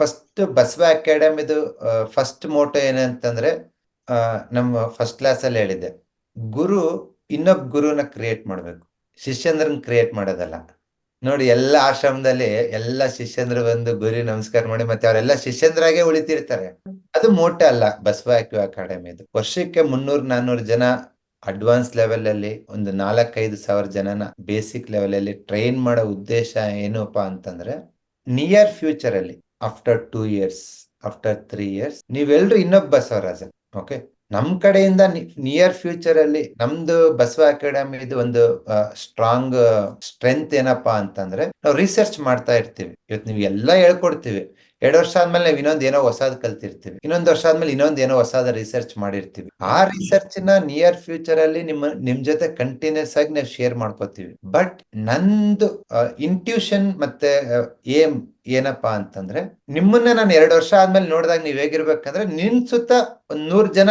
First Basava ಅಕಾಡೆಮಿದು first motto ಏನಂತಂದ್ರೆ ನಮ್ಮ ಫಸ್ಟ್ ಕ್ಲಾಸ್ ಅಲ್ಲಿ ಹೇಳಿದ್ದೆ. ಗುರು, ಇನ್ನೊಬ್ಬ ಗುರುನ ಕ್ರಿಯೇಟ್ ಮಾಡ್ಬೇಕು. ಶಿಷ್ಯಂದ್ರನ್ ಕ್ರಿಯೇಟ್ ಮಾಡೋದಲ್ಲ. ನೋಡಿ, ಎಲ್ಲ ಆಶ್ರಮದಲ್ಲಿ ಎಲ್ಲ ಶಿಷ್ಯಂದ್ರ ಬಂದು ಗುರಿ ನಮಸ್ಕಾರ ಮಾಡಿ ಮತ್ತೆ ಅವರೆಲ್ಲ ಶಿಷ್ಯಂದ್ರಾಗೆ ಉಳಿತಿರ್ತಾರೆ. ಅದು ಮೋಟ ಅಲ್ಲ ಬಸವ ಅಕಾಡೆಮಿದು. ವರ್ಷಕ್ಕೆ ಮುನ್ನೂರ್ ನಾನ್ನೂರು ಜನ ಅಡ್ವಾನ್ಸ್ ಲೆವೆಲ್ ಅಲ್ಲಿ ಒಂದು ನಾಲ್ಕೈದು ಸಾವಿರ ಜನನ ಬೇಸಿಕ್ ಲೆವೆಲ್ ಅಲ್ಲಿ ಟ್ರೈನ್ ಮಾಡೋ ಉದ್ದೇಶ ಏನಪ್ಪಾ ಅಂತಂದ್ರೆ ನಿಯರ್ ಫ್ಯೂಚರ್ ಅಲ್ಲಿ. After two years after three years ನೀವೆಲ್ರು ಇನ್ನೊಬ್ಬ ಬಸವರಾಜನ್ ಓಕೆ ನಮ್ ಕಡೆಯಿಂದ ನಿಯರ್ ಫ್ಯೂಚರ್ ಅಲ್ಲಿ ನಮ್ದು ಬಸವ ಅಕಾಡೆಮಿದು ಒಂದು ಸ್ಟ್ರಾಂಗ್ ಸ್ಟ್ರೆಂತ್ ಏನಪ್ಪಾ ಅಂತಂದ್ರೆ ನಾವು ರಿಸರ್ಚ್ ಮಾಡ್ತಾ ಇರ್ತೀವಿ. ಇವತ್ತು ನೀವು ಎಲ್ಲ ಹೇಳ್ಕೊಡ್ತೀವಿ. ಎರಡು ವರ್ಷ ಆದ್ಮೇಲೆ ನಾವು ಇನ್ನೊಂದ್ ಏನೋ ಹೊಸದ್ ಕಲ್ತಿರ್ತೀವಿ. ಇನ್ನೊಂದ್ ವರ್ಷ ಆದ್ಮೇಲೆ ಇನ್ನೊಂದ್ ಏನೋ ಹೊಸದ ರಿಸರ್ಚ್ ಮಾಡಿರ್ತೀವಿ. ಆ ರಿಸರ್ಚ್ನ ನಿಯರ್ ಫ್ಯೂಚರ್ ಅಲ್ಲಿ ನಿಮ್ಮ, ನಿಮ್ ಜೊತೆ ಕಂಟಿನ್ಯೂಸ್ ಆಗಿ ನಾವು ಶೇರ್ ಮಾಡ್ಕೋತೀವಿ. ಬಟ್ ನಂದು ಇಂಟ್ಯೂಷನ್ ಮತ್ತೆ ಏಮ್ ಏನಪ್ಪಾ ಅಂತಂದ್ರೆ, ನಿಮ್ಮನ್ನ ನಾನು ಎರಡು ವರ್ಷ ಆದ್ಮೇಲೆ ನೋಡಿದಾಗ ನೀವ್ ಹೇಗಿರ್ಬೇಕಂದ್ರೆ ನಿನ್ ಸುತ್ತ ಒಂದ್ ನೂರ್ ಜನ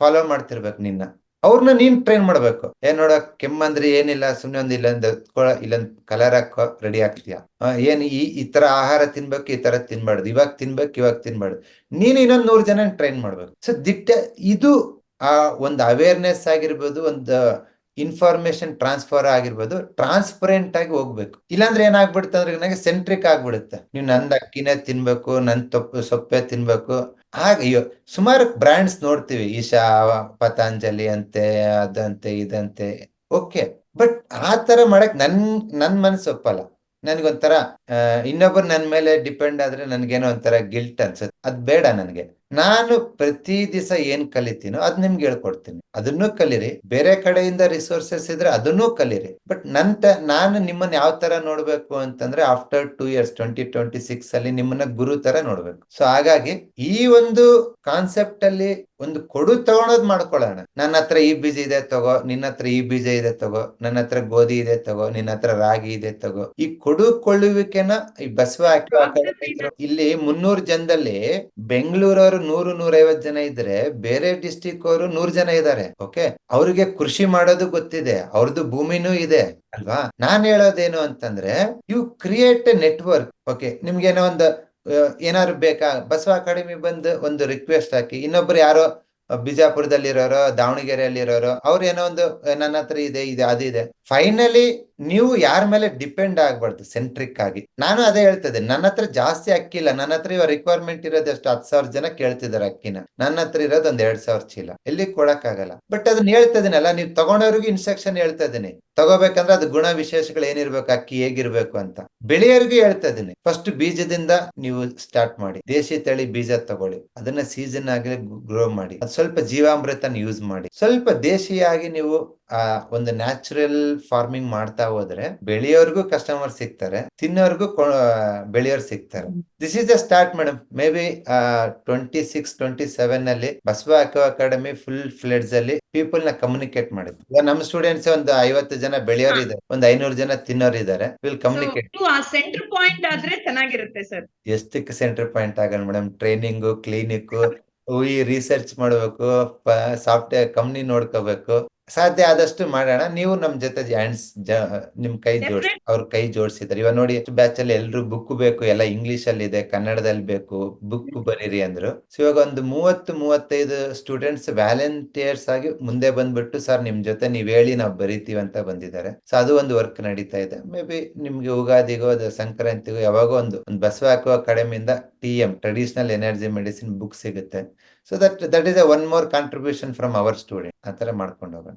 ಫಾಲೋ ಮಾಡ್ತಿರ್ಬೇಕು ನಿನ್ನ. ಅವ್ರನ್ನ ನೀನ್ ಟ್ರೈನ್ ಮಾಡ್ಬೇಕು. ಏನ್ ನೋಡ, ಕೆಮ್ಮಂದ್ರೆ ಏನಿಲ್ಲ, ಸುಮ್ನೆ ಒಂದ್ ಇಲ್ಲೊಂದ್ ಇಲ್ಲೊಂದ್ ಕಲರ್ ಹಾಕೋ ರೆಡಿ ಆಗ್ತೀಯ? ಏನ್ ಈ ಈ ತರ ಆಹಾರ ತಿನ್ಬೇಕು, ಈ ತರ ತಿನ್ಬಾರ್ದು. ಇವಾಗ ತಿನ್ಬೇಕು, ಇವಾಗ ತಿನ್ಬಾರ್ದು. ನೀನ್ ಇನ್ನೊಂದ್ ನೂರ್ ಜನ ಟ್ರೈನ್ ಮಾಡ್ಬೇಕು. ಸೊ ದಿಟ್ಟ, ಇದು, ಆ, ಒಂದು ಅವೇರ್ನೆಸ್ ಆಗಿರ್ಬೋದು, ಒಂದು ಇನ್ಫಾರ್ಮೇಶನ್ ಟ್ರಾನ್ಸ್ಫರ್ ಆಗಿರ್ಬೋದು ಟ್ರಾನ್ಸ್ಪರೆಂಟ್ ಆಗಿ ಹೋಗ್ಬೇಕು. ಇಲ್ಲಾಂದ್ರೆ ಏನಾಗ್ಬಿಡುತ್ತೆ ಅಂದ್ರೆ ನನಗೆ ಸೆಂಟ್ರಿಕ್ ಆಗ್ಬಿಡುತ್ತೆ. ನೀವು ನಂದ್ ಅಕ್ಕಿನೇ ತಿನ್ಬೇಕು, ನನ್ ತೊಪ್ಪು, ಸೊಪ್ಪೆ ತಿನ್ಬೇಕು. ಅಯ್ಯೋ, ಸುಮಾರು ಬ್ರ್ಯಾಂಡ್ಸ್ ನೋಡ್ತೀವಿ. ಈಶಾ, ಪತಾಂಜಲಿ ಅಂತೆ, ಅದಂತೆ, ಇದಂತೆ. ಓಕೆ ಬಟ್ ಆ ತರ ಮಾಡಕ್ ನನ್ ನನ್ ಮನಸ್ಸು ಒಪ್ಪಲ್ಲ. ನನ್ಗೊಂಥರ ಇನ್ನೊಬ್ರು ನನ್ ಮೇಲೆ ಡಿಪೆಂಡ್ ಆದ್ರೆ ನನ್ಗೇನೋ ಒಂಥರ ಗಿಲ್ಟ್ ಅನ್ಸುತ್ತೆ. ಅದ್ ಬೇಡ ನನ್ಗೆ. ನಾನು ಪ್ರತಿ ದಿವಸ ಏನ್ ಕಲಿತೀನೋ ಅದ್ ನಿಮ್ಗೆ ಹೇಳ್ಕೊಡ್ತೀನಿ. ಅದನ್ನು ಕಲಿರಿ. ಬೇರೆ ಕಡೆಯಿಂದ ರಿಸೋರ್ಸಸ್ ಇದ್ರೆ ಅದನ್ನೂ ಕಲಿರಿ. ಬಟ್ ನಂತ ನಾನು ನಿಮ್ಮನ್ನ ಯಾವ ತರ ನೋಡ್ಬೇಕು ಅಂತಂದ್ರೆ after two years twenty twenty six ಅಲ್ಲಿ ನಿಮ್ಮನ್ನ ಗುರು ತರ ನೋಡ್ಬೇಕು. ಸೊ ಹಾಗಾಗಿ ಈ ಒಂದು ಕಾನ್ಸೆಪ್ಟ್ ಅಲ್ಲಿ ಒಂದು ಕೊಡು ತಗೊಳೋದ್ ಮಾಡ್ಕೊಳ್ಳೋಣ. ನನ್ನ ಹತ್ರ ಈ ಬೀಜ ಇದೆ ತಗೋ ನಿನ್ನ ಹತ್ರ ಈ ಬೀಜ ಇದೆ ತಗೋ ನನ್ನ ಹತ್ರ ಗೋಧಿ ಇದೆ ತಗೋ ನಿನ್ನ ಹತ್ರ ರಾಗಿ ಇದೆ ತಗೋ. ಈ ಕೊಡುಕೊಳ್ಳುವಿಕೆನ ಈ ಬಸವ ಇಲ್ಲಿ ಮುನ್ನೂರು ಜನದಲ್ಲಿ ಬೆಂಗಳೂರವರು ನೂರು ನೂರೈವತ್ ಜನ ಇದ್ರೆ ಬೇರೆ ಡಿಸ್ಟಿಕ್ ಅವರು ನೂರ್ ಜನ ಇದ್ದಾರೆ ಓಕೆ ಅವ್ರಿಗೆ ಕೃಷಿ ಮಾಡೋದು ಗೊತ್ತಿದೆ ಅವ್ರದ್ದು ಭೂಮಿನೂ ಇದೆ, ಅಲ್ವಾ? ನಾನ್ ಹೇಳೋದೇನು ಅಂತಂದ್ರೆ you create a network okay ನಿಮ್ಗೇನೋ ಒಂದು ಏನಾದ್ರು ಬೇಕಾ? ಬಸವ ಅಕಾಡೆಮಿ ಬಂದು ಒಂದು ರಿಕ್ವೆಸ್ಟ್ ಹಾಕಿ, ಇನ್ನೊಬ್ರು ಯಾರೋ ಬಿಜಾಪುರದಲ್ಲಿರೋರು, ದಾವಣಗೆರೆಯಲ್ಲಿರೋರು, ಅವ್ರು ಏನೋ ಒಂದು, ನನ್ನ ಹತ್ರ ಇದೆ ಇದೆ ಅದಿದೆ ಫೈನಲಿ ನೀವು ಯಾರ ಮೇಲೆ ಡಿಪೆಂಡ್ ಆಗ್ಬಾರ್ದು ಸೆಂಟ್ರಿಕ್ ಆಗಿ. ನಾನು ಅದೇ ಹೇಳ್ತದೆ ನನ್ನ ಹತ್ರ ಜಾಸ್ತಿ ಅಕ್ಕಿ ಇಲ್ಲ, ನನ್ನ ಹತ್ರ ಇವಾಗ ರಿಕ್ವೈರ್ಮೆಂಟ್ ಇರೋದಷ್ಟು ಹತ್ತು ಸಾವಿರ ಜನ ಕೇಳ್ತಿದ್ದಾರೆ ಅಕ್ಕಿನ. ನನ್ನ ಹತ್ರ ಇರೋದು ಒಂದ್ ಎರಡ್ ಸಾವಿರ ಚೀಲ. ಎಲ್ಲಿ ಕೊಡಕ್ಕಾಗಲ್ಲ. ಬಟ್ ಅದನ್ನ ಹೇಳ್ತಾ ನೀವು ತಗೊಂಡವ್ರಿಗೂ ಇನ್ಸ್ಟ್ರಕ್ಷನ್ ಹೇಳ್ತಾ ಇದೀನಿ ತಗೋಬೇಕಂದ್ರೆ ಅದು ಗುಣ ವಿಶೇಷಗಳು ಏನಿರ್ಬೇಕು, ಅಕ್ಕಿ ಹೇಗಿರ್ಬೇಕು ಅಂತ. ಬೆಳೆಯೋರ್ಗೂ ಹೇಳ್ತಾ ಇದೀನಿ ಫಸ್ಟ್ ಬೀಜದಿಂದ ನೀವು ಸ್ಟಾರ್ಟ್ ಮಾಡಿ. ದೇಶಿ ತಳಿ ಬೀಜ ತಗೊಳ್ಳಿ. ಅದನ್ನ ಸೀಸನ್ ಆಗಲಿ ಗ್ರೋ ಮಾಡಿ. ಸ್ವಲ್ಪ ಜೀವಾಮೃತನ ಯೂಸ್ ಮಾಡಿ. ಸ್ವಲ್ಪ ದೇಶಿಯಾಗಿ ನೀವು ಆ ಒಂದು ನ್ಯಾಚುರಲ್ ಫಾರ್ಮಿಂಗ್ ಮಾಡ್ತಾ ಹೋದ್ರೆ ಬೆಳೆಯೋರ್ಗೂ ಕಸ್ಟಮರ್ ಸಿಗ್ತಾರೆ ತಿನ್ನೋರ್ಗೂ ಬೆಳೆಯೋರ್ ಸಿಗ್ತಾರೆ. This is the start madam may be twenty six twenty seven ಅಲ್ಲಿ ಬಸವ ಅಕೋ ಅಕಾಡೆಮಿ ಫುಲ್ ಫ್ಲೆಡ್ಸ್ ಅಲ್ಲಿ ಪೀಪಲ್ನ ಕಮ್ಯುನಿಕೇಟ್ ಮಾಡಿದ್ವಿ ನಮ್ ನಮ್ಮ ಸ್ಟೂಡೆಂಟ್ಸ್ ಒಂದು ಐವತ್ತು ಜನ ಬೆಳೆಯೋರ್ ಇದಾರೆ ಒಂದು ಐನೂರು ಜನ ತಿನ್ನೋರು ಇದ್ದಾರೆ. ವಿಲ್ ಕಮ್ಯುನಿಕೇಟ್ ಸೆಂಟರ್ ಪಾಯಿಂಟ್ ಆದ್ರೆ ಚೆನ್ನಾಗಿರುತ್ತೆ ಸರ್ ಎಷ್ಟಕ್ಕೆ ಸೆಂಟರ್ ಪಾಯಿಂಟ್ ಆಗಲ್ಲ ಮೇಡಮ್ ಟ್ರೈನಿಂಗು ಕ್ಲಿನಿಕ್ ಈ ರಿಸರ್ಚ್ ಮಾಡ್ಬೇಕು ಸಾಫ್ಟ್ವೇರ್ ಕಂಪ್ನಿ ನೋಡ್ಕೋಬೇಕು. ಸಾಧ್ಯ ಆದಷ್ಟು ಮಾಡೋಣ. ನೀವು ನಮ್ ಜೊತೆ ಹ್ಯಾಂಡ್ಸ್ ನಿಮ್ ಕೈ ಜೋಡಿಸಿ. ಅವ್ರ ಕೈ ಜೋಡಿಸಿದಾರೆ ಇವಾಗ ನೋಡಿ ಬ್ಯಾಚ್ ಅಲ್ಲಿ ಎಲ್ರು ಬುಕ್ ಬೇಕು ಎಲ್ಲ ಇಂಗ್ಲಿಷ್ ಅಲ್ಲಿ ಇದೆ ಕನ್ನಡದಲ್ಲಿ ಬೇಕು ಬುಕ್ ಬರೀರಿ ಅಂದ್ರು. ಸೊ ಇವಾಗ ಒಂದು ಮೂವತ್ತು ಮೂವತ್ತೈದು ಸ್ಟೂಡೆಂಟ್ಸ್ ವ್ಯಾಲೆಂಟಿಯರ್ಸ್ ಆಗಿ ಮುಂದೆ ಬಂದ್ಬಿಟ್ಟು ಸರ್ ನಿಮ್ ಜೊತೆ ನೀವ್ ಹೇಳಿ ನಾವು ಬರೀತೀವಿ ಅಂತ ಬಂದಿದ್ದಾರೆ. ಸೊ ಅದು ಒಂದು ವರ್ಕ್ ನಡೀತಾ ಇದೆ. ಮೇ ಬಿ ನಿಮ್ಗೆ ಯುಗಾದಿಗೋ ಅದು ಸಂಕ್ರಾಂತಿಗೋ ಯಾವಾಗೋ ಒಂದು ಒಂದು ಬಸವ ಹಾಕುವ ಅಕಾಡೆಮಿಯಿಂದ T M traditional energy medicine book ಸಿಗುತ್ತೆ. So that that is a one more contribution from our student ಆ ತರ ಮಾಡ್ಕೊಂಡು ಹೋಗೋಣ.